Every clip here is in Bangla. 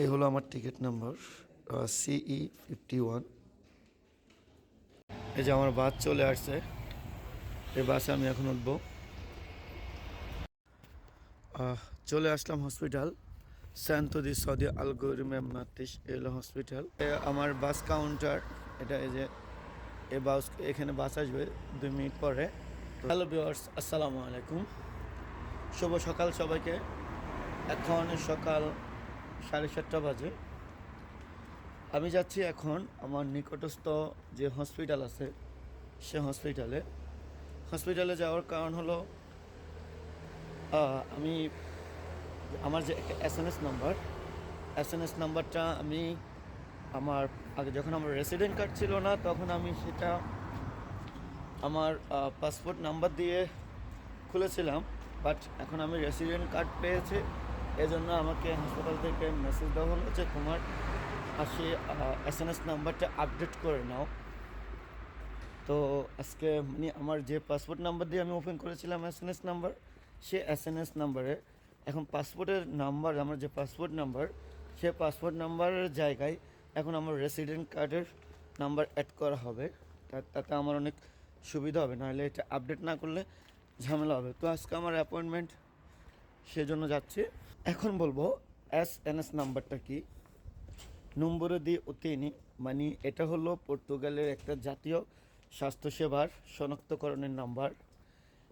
এই হলো আমার ticket number CE fifty one এই যে আমার বাস চলে আসছে, এই বাসে আমি এখন উঠবো। চলে আসলাম হসপিটাল সান্তদি সৌদি আলগোরিমে মাতিস এলো হসপিটাল আমার বাস কাউন্টার এটা এই যে এই বাস, এখানে বাস আসবে দুই মিনিট পরে। হ্যালো ভিউয়ার্স আসসালামু আলাইকুম। শুভ সকাল সবাইকে। এখন সকাল সাড়ে সাতটা বাজে। আমি যাচ্ছি এখন আমার নিকটস্থ যে হসপিটাল আছে, সে হসপিটালে। হসপিটালে যাওয়ার কারণ হলো আমি আমার যে একটা S M S number, S M S নাম্বারটা আমি আমার আগে যখন আমার রেসিডেন্ট কার্ড ছিল না, তখন আমি সেটা আমার পাসপোর্ট নাম্বার দিয়ে খুলেছিলাম। বাট এখন আমি রেসিডেন্ট কার্ড পেয়েছি। এজন্য আমাকে হাসপাতাল থেকে মেসেজ দেওয়া হলো যে, তোমার আসে এস এন এস নাম্বারটা আপডেট করে নাও। তো আজকে মানে আমার যে পাসপোর্ট নাম্বার দিয়ে আমি ওপেন করেছিলাম এস এন এস নাম্বার সে এস এন এস নাম্বারে এখন পাসপোর্টের নাম্বার আমার যে পাসপোর্ট নাম্বার সে পাসপোর্ট নাম্বারের জায়গায় এখন আমার রেসিডেন্ট কার্ডের নাম্বার অ্যাড করা হবে। তাতে আমার অনেক সুবিধা হবে, নাহলে এটা আপডেট না করলে ঝামেলা হবে। তো আজকে আমার অ্যাপয়েন্টমেন্ট সেজন্য যাচ্ছি। এখন বলব এস এন এস নাম্বারটা কি? নম্বরে দিয়ে উতিনি মানে এটা হলো পর্তুগালের একটা জাতীয় স্বাস্থ্যসেবার শনাক্তকরণের নাম্বার।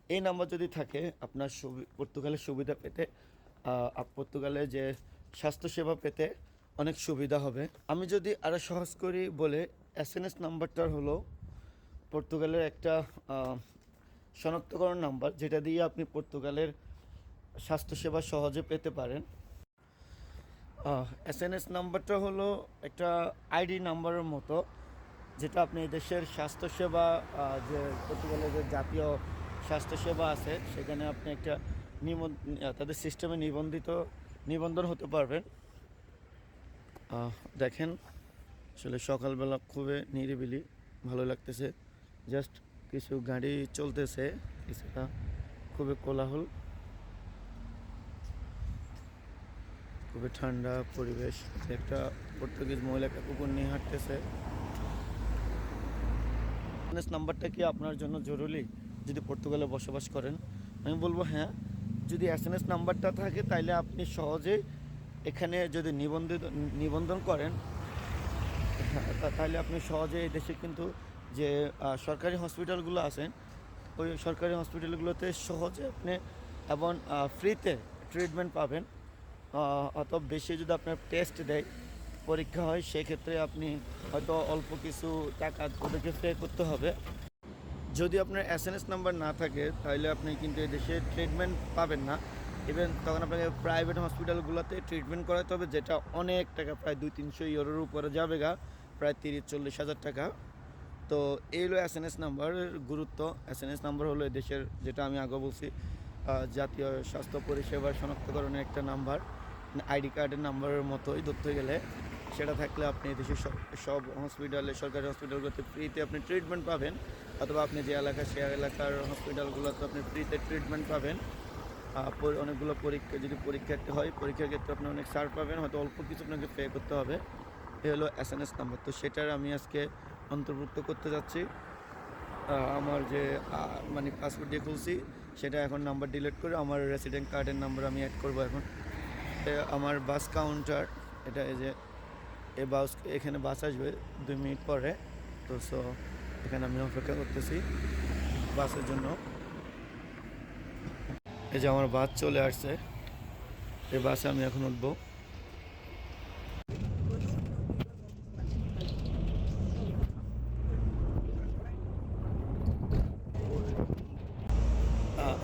এই নাম্বার যদি থাকে, আপনার সুবি- পর্তুগালের সুবিধা পেতে পর্তুগালে যে স্বাস্থ্যসেবা পেতে অনেক সুবিধা হবে। আমি যদি আরও সহজ করি বলে এস এন এস নাম্বারটার হলো পর্তুগালের একটা শনাক্তকরণ নাম্বার, যেটা দিয়ে আপনি পর্তুগালের স্বাস্থ্যসেবা সহজে পেতে পারেন। এস এন এস নাম্বারটা হলো একটা আইডি নাম্বারের মতো, যেটা আপনি দেশের স্বাস্থ্যসেবা যে পর্তুগালের যে জাতীয় স্বাস্থ্যসেবা আছে, সেখানে আপনি একটা নিবন্ধ তাদের সিস্টেমে নিবন্ধিত, নিবন্ধন হতে পারবেন। দেখেন, আসলে সকালবেলা খুবই নিরিবিলি, ভালো লাগতেছে। জাস্ট কিছু গাড়ি চলতেছে, কিছুটা খুবই কোলাহল। খুবই ঠান্ডা পরিবেশ। একটা পর্তুগিজ মহিলা একটা কুকুর নিয়ে হাঁটতেছে। নাম্বারটা কি আপনার জন্য জরুরি? যদি পর্তুগালে বসবাস করেন। আমি বলব হ্যাঁ যদি এস এন এস নাম্বারটা থাকে তাহলে আপনি সহজেই এখানে যদি নিবন্ধিত, নিবন্ধন করেন তাহলে আপনি সহজে এই দেশে কিন্তু যে সরকারি হসপিটালগুলো আছেন ওই সরকারি হসপিটালগুলোতে সহজে আপনি এবং ফ্রিতে ট্রিটমেন্ট পাবেন। অত বেশি যদি আপনার টেস্ট দেয়, পরীক্ষা হয়, সেক্ষেত্রে আপনি হয়তো অল্প কিছু টাকা ওদেরকে পে করতে হবে। যদি আপনার এস এন এস নাম্বার না থাকে, তাহলে আপনি কিন্তু এই দেশে ট্রিটমেন্ট পাবেন না। ইভেন তখন আপনাকে প্রাইভেট হসপিটালগুলোতে ট্রিটমেন্ট করাতে হবে, যেটা অনেক টাকা, প্রায় দুই তিনশো ইউরোর উপরে যাবে গা, প্রায় তিরিশ চল্লিশ হাজার টাকা। তো এই হলো এস এন এস নাম্বারের গুরুত্ব। এস এন এস নাম্বার হলো দেশের, যেটা আমি আগে বলছি জাতীয় স্বাস্থ্য পরিষেবার শনাক্তকরণের একটা নাম্বার আইডি কার্ডের নাম্বারের মতোই ধরতে গেলে সেটা থাকলে আপনি দেশের সব হসপিটালে সরকারি হসপিটালগুলোতে ফ্রিতে আপনি ট্রিটমেন্ট পাবেন, অথবা আপনি যে এলাকা, সে এলাকার হসপিটালগুলোতে আপনি ফ্রিতে ট্রিটমেন্ট পাবেন। অনেকগুলো পরীক্ষা, যদি পরীক্ষাতে হয়, পরীক্ষার ক্ষেত্রে আপনি অনেক ছাড় পাবেন, হয়তো অল্প কিছু আপনাকে পে করতে হবে। এ হলো এস এন এস নাম্বার তো সেটার আমি আজকে অন্তর্ভুক্ত করতে যাচ্ছি। আমার যে মানে পাসপোর্ট দিয়ে খুলছি, সেটা এখন নাম্বার ডিলিট করে আমার রেসিডেন্ট কার্ডের নাম্বার আমি অ্যাড করব এখন। আমার বাস কাউন্টার এটা এই যে এই বাস, এখানে বাস আসবে দুই মিনিট পরে। তো সো, এখানে আমি অপেক্ষা করতেছি বাসের জন্য। এই যে আমার বাস চলে আসছে এই বাসে আমি এখন উঠবো।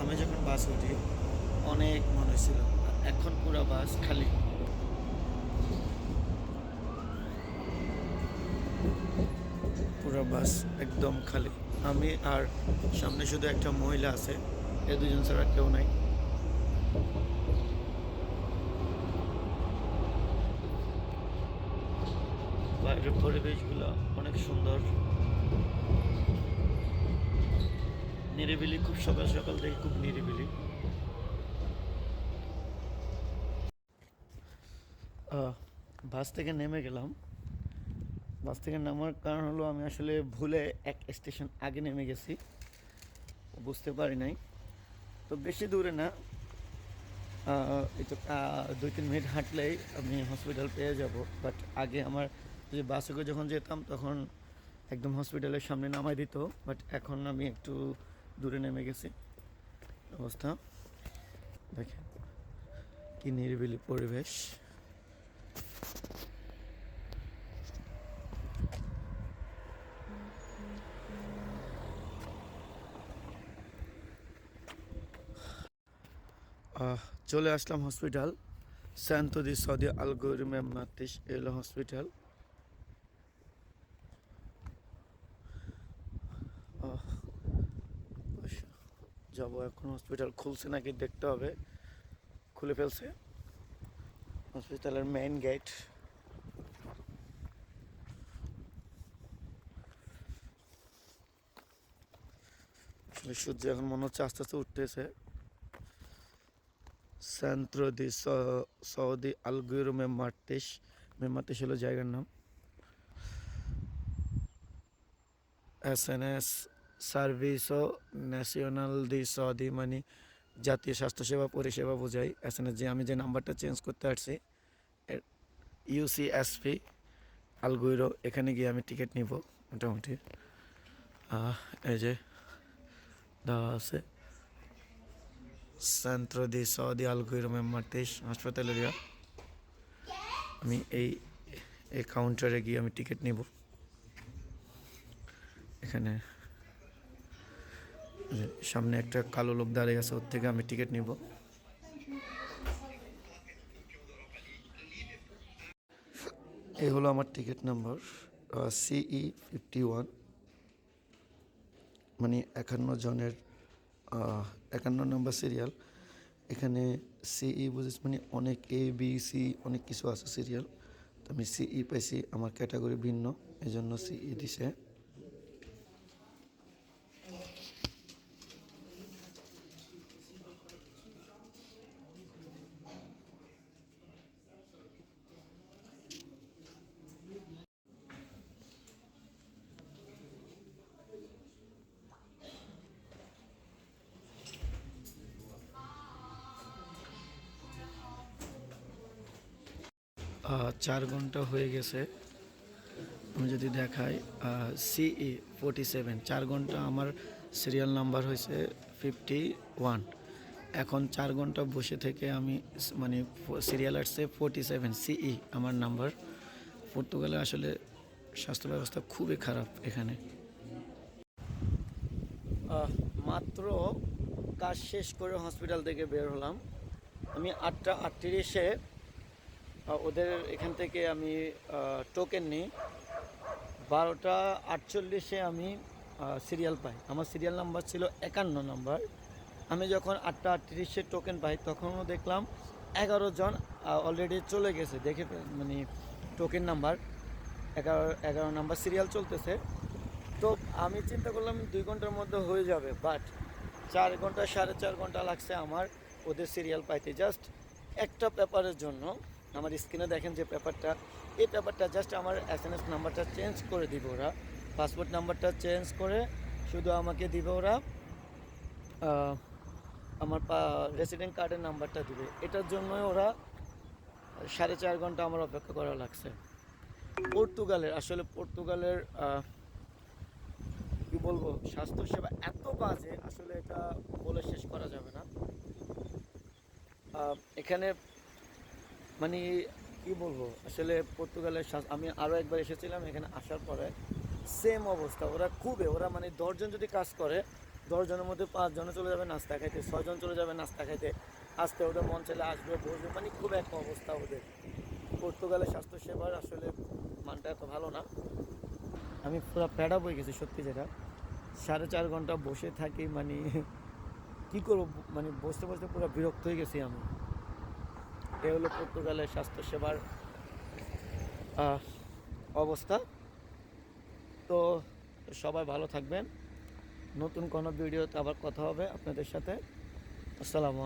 আমি যখন বাস উঠি, অনেক মানুষ ছিল। এখন পুরো বাস খালি। পুরো বাস একদম খালি। আমি আর সামনে শুধু একটা মহিলা আছে, এ দুজন ছাড়া কেউ নাই। বাইরের পরিবেশগুলো অনেক সুন্দর। নিরিবিলি, খুব সকাল সকাল থেকে খুব নিরিবিলি। বাস থেকে নেমে গেলাম। বাস থেকে নামার কারণ হলো আমি আসলে ভুলে এক স্টেশন আগে নেমে গেছি। বুঝতে পারি নাই। তো বেশি দূরে না। তো দুই তিন মিনিট হাঁটলেই আমি হসপিটাল পেয়ে যাব। বাট আগে আমার যে বাসে করে যখন যেতাম তখন একদম হসপিটালের সামনে নামাই দিত। বাট এখন আমি একটু দূরে নেমে গেছি। অবস্থা। দেখেন, কি নিরিবিলি পরিবেশ। চলে আসলাম হসপিটাল স্যান্তদি সৌদি আলগোরিমে মাতিস এলো হসপিটাল। যাব এখন, হসপিটাল খুলছে নাকি দেখতে হবে। খুলে ফেলছে। হসপিটালের মেইন গেট সূর্য এখন মনে হচ্ছে আস্তে আস্তে উঠতেছে। সেন্ট্রো দি সৌদি আলগুরো মেমার্টিস মেমার্টিস হলো জায়গার নাম। এস এন এস সার্ভিসো ন্যাশনাল দি সৌদি মানে জাতীয় স্বাস্থ্যসেবা পরিষেবা বোঝাই এস এন এস যে আমি যে নাম্বারটা চেঞ্জ করতে আসছি ইউসিএসপি আলগুইরো এখানে গিয়ে আমি টিকিট নিব মোটামুটি। এই যে, দেওয়া আছে। Centro di Saudi Algorithm Matis হাসপাতাল এরিয়া আমি এই এই কাউন্টারে গিয়ে আমি টিকিট নিব। এখানে সামনে একটা কালো লোক দাঁড়িয়ে আছে, ওর থেকে আমি টিকিট নিব। এই হলো আমার ticket number CE fifty one মানে একান্ন জনের একান্ন নম্বর সিরিয়াল এখানে সিই বুঝেছি মানে অনেক এ বি সি অনেক কিছু আছে সিরিয়াল তো আমি সিই পাইছি, আমার ক্যাটাগরি ভিন্ন এই জন্য সিই দিছে। চার ঘণ্টা হয়ে গেছে। আমি যদি দেখাই সিই ফোর্টি সেভেন চার ঘণ্টা আমার সিরিয়াল নাম্বার হয়েছে ফিফটি ওয়ান এখন চার ঘণ্টা বসে থেকে আমি মানে সিরিয়াল আসছে ফোর্টি সেভেন সিই আমার নাম্বার পর্তুগালে আসলে স্বাস্থ্য ব্যবস্থা খুবই খারাপ এখানে। মাত্র কাজ শেষ করে হসপিটাল থেকে বের হলাম। আমি আটটা আটত্রিশে ওদের এখান থেকে আমি টোকেন নিই। বারোটা আটচল্লিশে আমি সিরিয়াল পাই। আমার সিরিয়াল নাম্বার ছিল একান্ন নাম্বার আমি যখন আটটা আটত্রিশে টোকেন পাই, তখনও দেখলাম এগারো জন অলরেডি চলে গেছে। দেখে মানে টোকেন নাম্বার এগারো এগারো নাম্বার সিরিয়াল চলতেছে। তো আমি চিন্তা করলাম দুই ঘণ্টার মধ্যে হয়ে যাবে বাট চার ঘণ্টা, সাড়ে চার ঘণ্টা লাগছে আমার ওদের সিরিয়াল পাইতে। জাস্ট একটা পেপারের জন্য আমার স্ক্রিনে দেখেন যে পেপারটা, এই পেপারটা জাস্ট আমার এস এন এস নাম্বারটা চেঞ্জ করে দিবে ওরা। পাসপোর্ট নাম্বারটা চেঞ্জ করে শুধু আমাকে দিবে ওরা আমার রেসিডেন্ট কার্ডের নাম্বারটা দিবে। এটার জন্যই ওরা সাড়ে চার ঘণ্টা আমার অপেক্ষা করা লাগছে। পর্তুগালের, আসলে পর্তুগালের কি বলব, স্বাস্থ্যসেবা এত বাজে, আসলে এটা বলে শেষ করা যাবে না। এখানে মানে কি বলব, আসলে পর্তুগালের আমি আরও একবার এসেছিলাম এখানে আসার পরে সেম অবস্থা। ওরা খুবই, ওরা মানে দশজন যদি কাজ করে দশজনের মধ্যে পাঁচজনে চলে যাবে নাস্তা খাইতে ছয়জন চলে যাবে নাস্তা খাইতে। আসতে ওদের মন চাইলে আসবে, বসবে মানে খুব একটা অবস্থা ওদের। পর্তুগালের স্বাস্থ্যসেবার আসলে মানটা এত ভালো না। আমি পুরো প্যাডা বই গেছি, সত্যি যেটা। সাড়ে চার ঘণ্টা বসে থাকি মানে কি করব মানে বসতে বসতে পুরো বিরক্ত হয়ে গেছি আমি। এ হলো পর্তুগালের স্বাস্থ্যসেবার অবস্থা। তো সবাই ভালো থাকবেন। নতুন কোনো ভিডিওতে আবার কথা হবে আপনাদের সাথে। আসসালামু